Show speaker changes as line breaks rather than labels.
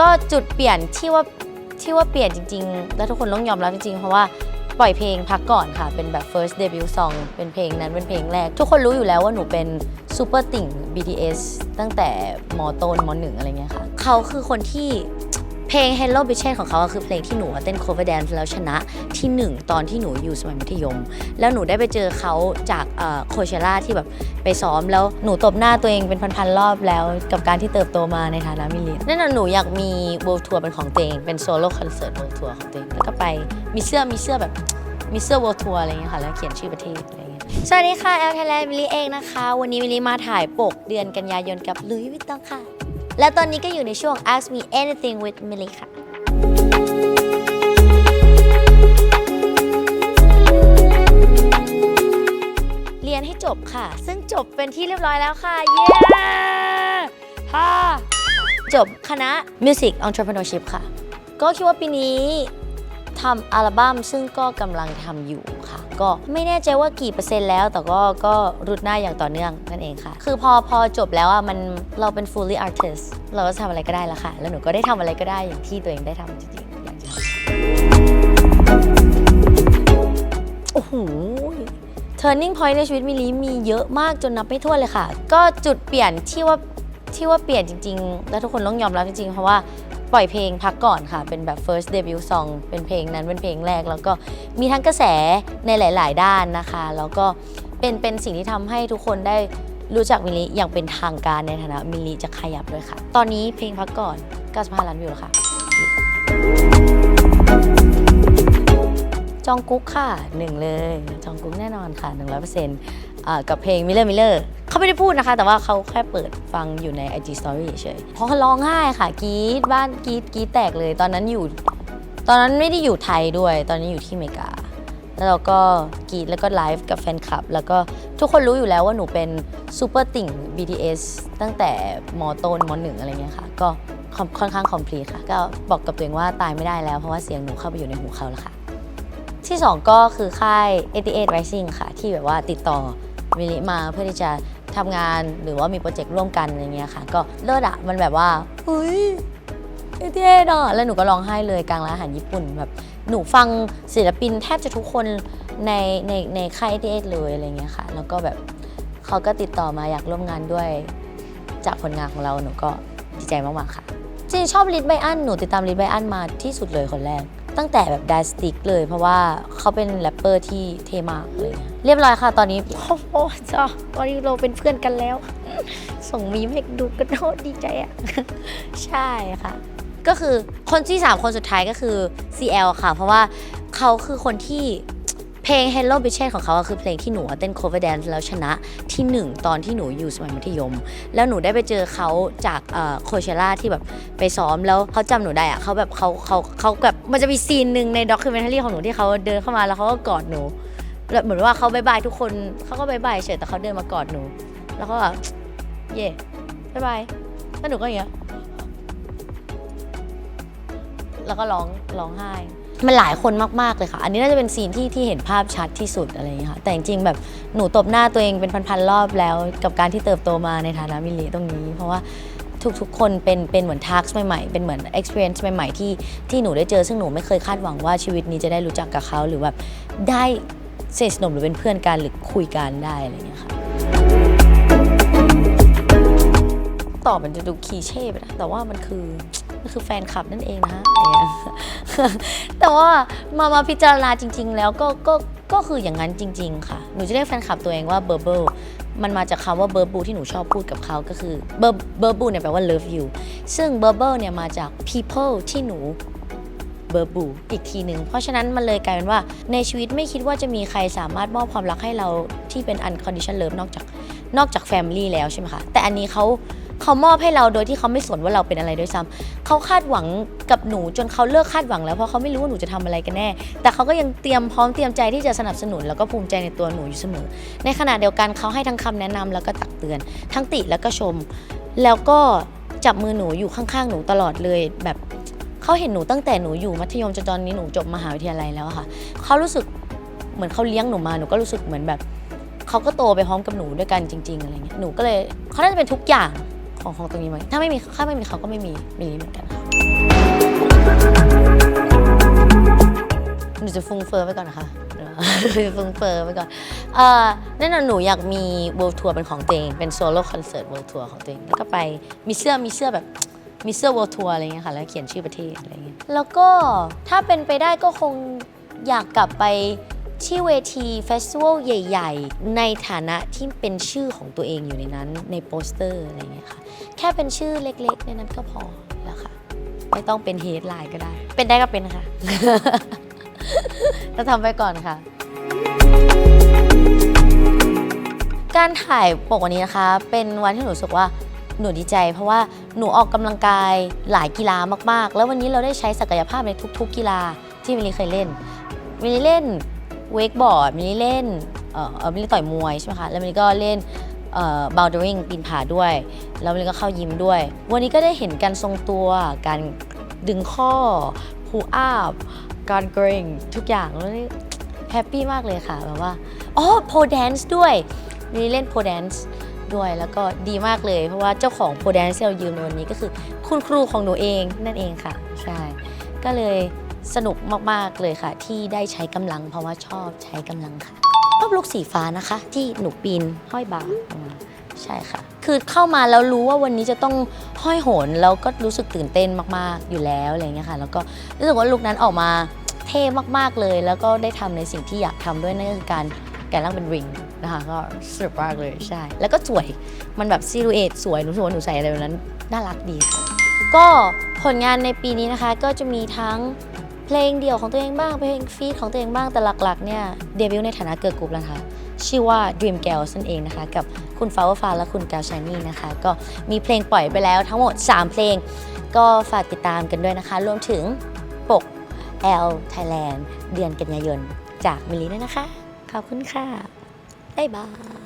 ก็จุดเปลี่ยนที่ว่าที่ว่าเปลี่ยนจริง ๆ แล้วทุกคนต้องยอมรับจริงๆ เพราะว่าปล่อยเพลงพักก่อนค่ะ เป็นแบบ first debut song เป็นเพลงนั้นเป็นเพลงแรก ทุกคนรู้อยู่แล้วว่าหนูเป็นซูเปอร์ติ่ง BTS ตั้งแต่มอต้นมอหนึ่งอะไรเงี้ยค่ะ เขาคือคนที่ เพลง Hello Bitches ของเขาคือเพลงที่หนูเต้น cover dance แล้วชนะที่หนึ่งตอนที่หนูอยู่สมัยมัธยม แล้วหนูได้ไปเจอเขาจากโคเชล่าที่แบบไปซ้อมแล้วหนูตบหน้าตัวเองเป็นพันๆรอบแล้วกับการที่เติบโตมาในฐานะมิลลินนั่นน่ะหนูอยากมี world tour เป็นของตัวเองเป็นโซโล่คอนเสิร์ต world tour ของตัวเองแล้วก็ไปมีเสื้อมีเสื้อแบบมีเสื้อ world tour อะไรเงี้ยค่ะแล้วเขียนชื่อประเทศอะไรเงี้ยสวัสดีค่ะแอลไทยแลนด์มิลลิเองนะคะ วันนี้มิลลิมาถ่ายปกเดือนกันยายนกับลุยวิตตองค่ะ และตอนนี้ก็อยู่ในช่วง ask me anything with Millie ค่ะ เรียนให้จบค่ะ ซึ่งจบเป็นที่เรียบร้อยแล้วค่ะ เย้ฮ่าจบคณะ Music Entrepreneurship ค่ะ ก็คิดว่าปีนี้ ทำอัลบั้มซึ่งก็กำลังทำอยู่ค่ะ ก็ไม่แน่ใจว่ากี่เปอร์เซ็นต์แล้ว แต่ก็ก็รุดหน้าอย่างต่อเนื่องนั่นเองค่ะ คือพอพอจบแล้วอะมันเราเป็น fully artist เราก็ทำอะไรก็ได้ล้วค่ะ แล้วหนูก็ได้ทำอะไรก็ได้อย่างที่ตัวเองได้ทำจริงๆอยากทำโอ้โห turning point ในชีวิตมิลีมีเยอะมากจนนับไม่ถ้วนเลยค่ะ ก็จุดเปลี่ยนที่ว่าที่ว่าเปลี่ยนจริง ๆ แล้วทุกคนต้องยอมรับจริงๆ เพราะว่า ปล่อยเพลงพักก่อนค่ะ เป็นแบบ first debut song เป็นเพลงนั้นเป็นเพลงแรก แล้วก็มีทั้งกระแสในหลาย ๆ ด้านนะคะ แล้วก็เป็นเป็นสิ่งที่ทำให้ทุกคนได้รู้จักมิลลีอย่างเป็นทางการในฐานะมิลลีจะขยับด้วยค่ะ ตอนนี้เพลงพักก่อน 95 ล้านวิวแล้วค่ะ จองกุ๊กค่ะหนึ่งเลย จองกุ๊กแน่นอนค่ะ 100%อ่า กับเพลง Miller Miller เขาไม่ได้พูดนะคะ แต่ว่าเขาแค่เปิดฟังอยู่ใน IG Story เฉยเพราะเขาร้องไห้ค่ะกรีดบ้านกรีดกรีดแตกเลย ตอนนั้นอยู่ ตอนนั้นไม่ได้อยู่ไทยด้วย ตอนนี้อยู่ที่อเมริกา แล้วเราก็กรีดแล้วก็ไลฟ์กับแฟนคลับ แล้วก็ทุกคนรู้อยู่แล้วว่าหนูเป็นซูเปอร์ติ่ง BTS ตั้งแต่มต้นมหนึ่งอะไรเงี้ยค่ะ ก็ค่อนข้างคอมพลีทค่ะ ก็บอกกับตัวเองว่าตายไม่ได้แล้ว เพราะว่าเสียงหนูเข้าไปอยู่ในหูเขาแล้วค่ะที่ 2 ก็คือค่าย88 Rising ค่ะ ที่แบบว่าติดต่อ มิลิมาเพื่อที่จะทำงานหรือว่ามีโปรเจกต์ร่วมกันอะไรเงี้ยค่ะ ก็เลิศอะมันแบบว่าเฮ้ย88อะแล้วหนูก็ร้องไห้เลยกลางร้านอาหารญี่ปุ่นแบบหนูฟังศิลปินแทบจะทุกคนในในในค่าย88เอเลยอะไรเงี้ยค่ะ แล้วก็แบบเขาก็ติดต่อมาอยากร่วมงานด้วย จากผลงานของเราหนูก็ดีใจมากๆค่ะจริงชอบลิทไบอันหนูติดตามลิทไบอันมาที่สุดเลยคนแรก ตั้งแต่แบบด s สติกเลย เพราะว่าเขาเป็นแรปเปอร์ที่เท่มากเลย เรียบร้อยค่ะตอนนี้ โอ้โหจ้าตอนนี้เราเป็นเพื่อนกันแล้ว ส่งมีมให้ดูกันโอ้ดีใจอะ ใช่ค่ะ ก็คือคนที่ 3 คนสุดท้ายก็คือ CL ค่ะ เพราะว่าเขาคือคนที่เพ ลง Hello Bitches ของเขาคือเพลงที่หนูเต้น cover dance แล้วชนะที่หนึ่งตอนที่หนูอยู่สมัยมัธยม แล้วหนูได้ไปเจอเขาจากโคเชล่าที่แบบไปซ้อมแล้วเขาจำหนูได้อะเขาแบบเขาเขาเขาแบบมันจะมีซีนหนึ่งในด็อกิเมนทารีของหนูที่เขาเดินเข้ามาแล้วเขาก็กอดหนูแล้วเหมือนว่าเขาบายบายทุกคนเขาก็บายบายเฉยแต่เขาเดินมากอดหนู แล้วเขาแบบเย่บายบายแล้วหนูก็อย่างเงี้ยแล้วก็ร้องร้องไห้ มันหลายคนมากๆเลยค่ะ อันนี้น่าจะเป็นซีนที่ที่เห็นภาพชัดที่สุดอะไรอย่างเงี้ยค่ะ แต่จริงๆแบบหนูตบหน้าตัวเองเป็นพันๆรอบแล้ว กับการที่เติบโตมาในฐานะมิลลิตรงนี้ เพราะว่าทุกๆ คนเป็นเป็นเหมือนทักใหม่ๆ เป็นเหมือน experience ใหม่ๆ ที่ที่หนูได้เจอ ซึ่งหนูไม่เคยคาดหวังว่าชีวิตนี้จะได้รู้จักกับเขาหรือแบบได้เสนิทสนมหรือเป็นเพื่อนกันหรือคุยกันได้อะไรอย่างเงี้ยค่ะตอบมันจะดูคีเช่ไปนะแต่ว่ามันคือ มันคือแฟนคลับนั่นเองนะแต่ว่ามามาพิจารณาจริง ๆ แล้วก็ก็ก็คืออย่างนั้นจริง ๆ ค่ะ หนูจะเรียกแฟนคลับตัวเองว่าเบอร์เบิลมันมาจากคำว่าเบอร์บูที่หนูชอบพูดกับเขาก็คือเบอร์เบอร์บูเนี่ยแปลว่า love you ซึ่งเบอร์เบิลเนี่ยมาจาก people ที่หนูเบอร์บูอีกทีหนึ่ง เพราะฉะนั้นมันเลยกลายเป็นว่า ในชีวิตไม่คิดว่าจะมีใครสามารถมอบความรักให้เราที่เป็น unconditional love นอกจากนอกจาก family แล้วใช่ไหมคะ แต่อันนี้เขา เขามอบให้เราโดยที่เขาไม่สนว่าเราเป็นอะไรด้วยซ้ำเขาคาดหวังกับหนูจนเขาเลิกคาดหวังแล้วเพราะเขาไม่รู้ว่าหนูจะทำอะไรกันแน่ แต่เขาก็ยังเตรียมพร้อมเตรียมใจที่จะสนับสนุนแล้วก็ภูมิใจในตัวหนูอยู่เสมอ ในขณะเดียวกันเขาให้ทั้งคำแนะนำแล้วก็ตักเตือน ทั้งติแล้วก็ชม แล้วก็จับมือหนูอยู่ข้างๆหนูตลอดเลยแบบเขาเห็นหนูตั้งแต่หนูอยู่มัธยมจนตอนนี้หนูจบมหาวิทยาลัยแล้วอะค่ะเขารู้สึกเหมือนเขาเลี้ยงหนูมาหนูก็รู้สึกเหมือนแบบเขาก็โตไปพร้อมกับหนูด้วยกันจริง ๆอะไรเงี้ยหนูก็เลยเขาน่าจะเป็นทุกอย่าง ของของตรงนี้ไหมถ้าไม่มีถ้าไม่มีเขาก็ไม่มีมีนี้เหมือนกันค่ะหนูจะฟุ้งเฟ้อไปก่อนนะคะฟุ้งเฟ้อไปก่อนเออแน่นอนหนูอยากมีเวิลด์ทัวร์เป็นของตัวเอง เป็นโซโล่คอนเสิร์ตเวิลด์ทัวร์ของตัวเองแล้วก็ไปมีเสื้อมีเสื้อแบบมีเสื้อเวิลด์ทัวร์อะไรเงี้ยค่ะ แล้วเขียนชื่อประเทศอะไรเงี้ยแล้วก็ถ้าเป็นไปได้ก็คงอยากกลับไป ที่เวทีเฟสติวัลใหญ่ ๆ ในฐานะที่เป็นชื่อของตัวเองอยู่ในนั้นในโปสเตอร์อะไรเงี้ยค่ะ แค่เป็นชื่อเล็กๆ ในนั้นก็พอแล้วค่ะ ไม่ต้องเป็นเฮดไลน์ก็ได้ เป็นได้ก็เป็นค่ะจะทำไปก่อนค่ะ การถ่ายปกวันนี้นะคะ เป็นวันที่หนูรู้สึกว่าหนูดีใจ เพราะว่าหนูออกกำลังกายหลายกีฬามากๆ แล้ววันนี้เราได้ใช้ศักยภาพในทุก ๆ กีฬาที่มิลลีเคยเล่นมิลลีเล่น เวกบอร์ดมิลลีเล่นเอ่อมิลลีต่อยมวยใช่ไหมคะ แล้วมิลลีก็เล่นบาวเดริงปีนผาด้วย แล้วมิลลีก็เข้ายิมด้วย วันนี้ก็ได้เห็นการทรงตัว การดึงข้อพูอัพการเกรงทุกอย่างแล้วนี่แฮปปี้มากเลยค่ะแบบว่าอ๋อโพแดนซ์ด้วยมิลลีเล่นโพแดนซ์ด้วยแล้วก็ดีมากเลยเพราะว่าเจ้าของโพแดนซ์ที่เรายืมในวันนี้ก็คือคุณครูของหนูเองนั่นเองค่ะ ใช่ ก็เลย สนุกมากๆเลยค่ะ ที่ได้ใช้กำลัง เพราะว่าชอบใช้กำลังค่ะชอบลูกสีฟ้านะคะ ที่หนูปีนห้อยบาร์ออกมาใช่ค่ะ คือเข้ามาแล้วรู้ว่าวันนี้จะต้องห้อยโหนแล้วก็รู้สึกตื่นเต้นมากๆอยู่แล้วอะไรอย่างเงี้ยค่ะ แล้วก็รู้สึกว่าลุคนั้นออกมาเท่มากๆเลย แล้วก็ได้ทำในสิ่งที่อยากทำด้วยนั่นก็คือการแกนร่างเป็นริงนะคะก็สนุกมากเลยใช่ แล้วก็สวยมันแบบซิลูเอตสวยหนูสว่าหนูใส่อะไรแบบนั้นน่ารักดีค่ะก็ผลงานในปีนี้นะคะก็จะมีทั้ง เพลงเดี่ยวของตัวเองบ้าง เพลงฟีดของตัวเองบ้าง แต่หลักๆเนี่ยเดบิวต์ในฐานะเกิร์ลกรุ๊ปแล้วนะคะชื่อว่า Dream Girls นั่นเองนะคะ กับคุณฟ้าวฟ้าและคุณแกาวชานี่นะคะ ก็มีเพลงปล่อยไปแล้วทั้งหมด 3 เพลง ก็ฝากติดตามกันด้วยนะคะ รวมถึงปก L Thailand เดือนกันยายน จากมิลลีด้วยนะคะ ขอบคุณค่ะ บ๊ายบาย